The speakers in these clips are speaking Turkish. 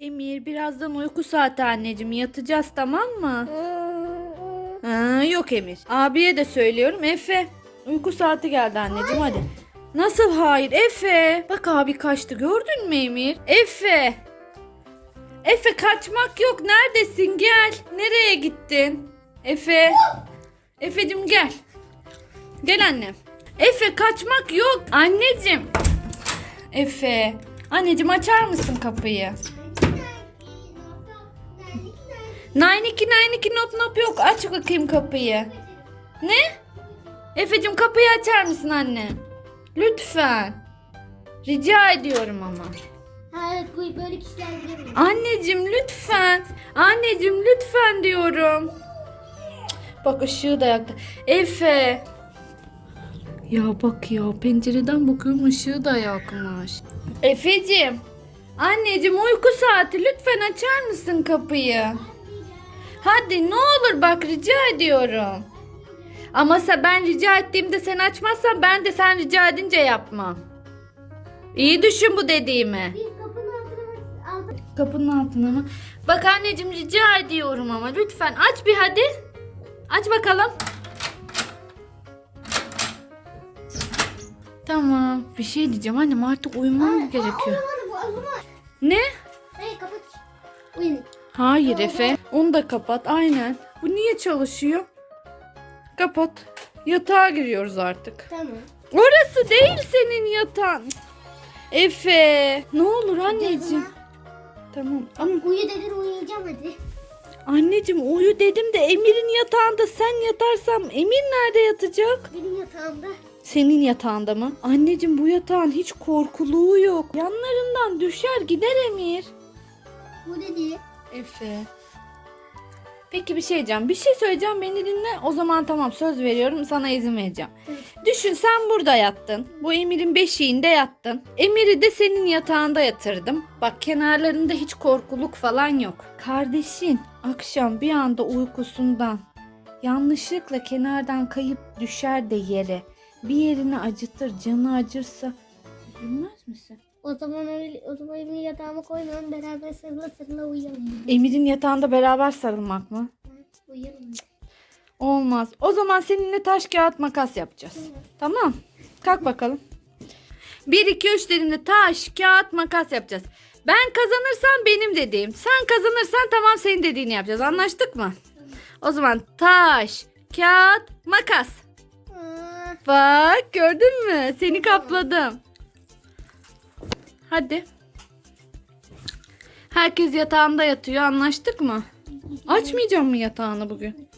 Emir birazdan uyku saati anneciğim yatacağız tamam mı? Ha, yok Emir. Abiye de söylüyorum Efe. Uyku saati geldi anneciğim hadi. Nasıl hayır Efe? Bak abi kaçtı gördün mü Emir? Efe. Efe kaçmak yok neredesin gel. Nereye gittin? Efe. Efe'cim gel. Gel annem. Efe kaçmak yok. Anneciğim. Efe. Anneciğim açar mısın kapıyı? Nine iki nine iki nop nop yok. Aç bakayım kapıyı. Ne? Efe'cim kapıyı açar mısın anne? Lütfen. Rica ediyorum ama. Evet bu böyle kişiler giremiyor. Anneciğim lütfen. Anneciğim lütfen diyorum. Bak ışığı da yaktı. Efe. Ya bak ya pencereden bakıyorum ışığı da yakmış. Efeciğim. Anneciğim uyku saati lütfen açar mısın kapıyı? Hadi ne olur bak rica ediyorum. Ama sen ben rica ettiğimde sen açmazsan ben de sen rica edince yapmam. İyi düşün bu dediğimi. Kapının altına mı? Bak anneciğim rica ediyorum ama lütfen aç bir hadi. Aç bakalım. Tamam. Bir şey diyeceğim annem artık uyumam gerekiyor. Ne? Hey kapat. Uyanık. Hayır Efe. Onu da kapat. Aynen. Bu niye çalışıyor? Kapat. Yatağa giriyoruz artık. Tamam. Orası değil senin yatağın. Efe. Ne olur anneciğim. Tamam. Ama Uyu dedin uyuyacağım hadi. Anneciğim uyu dedim de Emir'in yatağında sen yatarsam Emir nerede yatacak? Benim yatağımda. Senin yatağında mı? Anneciğim bu yatağın hiç korkuluğu yok. Yanlarından düşer gider Emir. Bu dedi. Efe. Peki bir şey diyeceğim. Bir şey söyleyeceğim beni dinle. O zaman tamam söz veriyorum sana izin vereceğim. Düşün sen burada yattın. Bu Emir'in beşiğinde yattın. Emir'i de senin yatağında yatırdım. Bak kenarlarında hiç korkuluk falan yok. Kardeşin akşam bir anda uykusundan yanlışlıkla kenardan kayıp düşer de yere. Bir yerini acıtır, canı acırsa üzülmez misin? O zaman öyle, o zaman benim yatağıma koymayalım beraber sarıla sarıla uyuyalım. Emir'in yatağında beraber sarılmak mı? Uyuyalım. Olmaz. O zaman seninle taş kağıt makas yapacağız. Tamam. Kalk bakalım. 1 2 3 dediğimde taş kağıt makas yapacağız. Ben kazanırsam benim dediğim. Sen kazanırsan tamam senin dediğini yapacağız. Anlaştık mı? O zaman taş kağıt makas. Bak gördün mü? Seni kapladım. Hadi. Herkes yatağında yatıyor. Anlaştık mı? Açmayacağım mı yatağını bugün?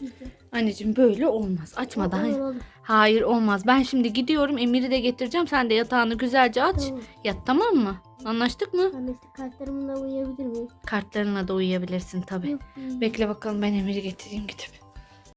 Anneciğim böyle olmaz. Açmadan. olur, olur. Hayır olmaz. Ben şimdi gidiyorum. Emir'i de getireceğim. Sen de yatağını güzelce aç. Tamam. Yat tamam mı? Anlaştık mı? İşte kartlarımla uyuyabilir miyim? Kartlarına da uyuyabilirsin tabii. Bekle bakalım ben Emir'i getireyim gidip.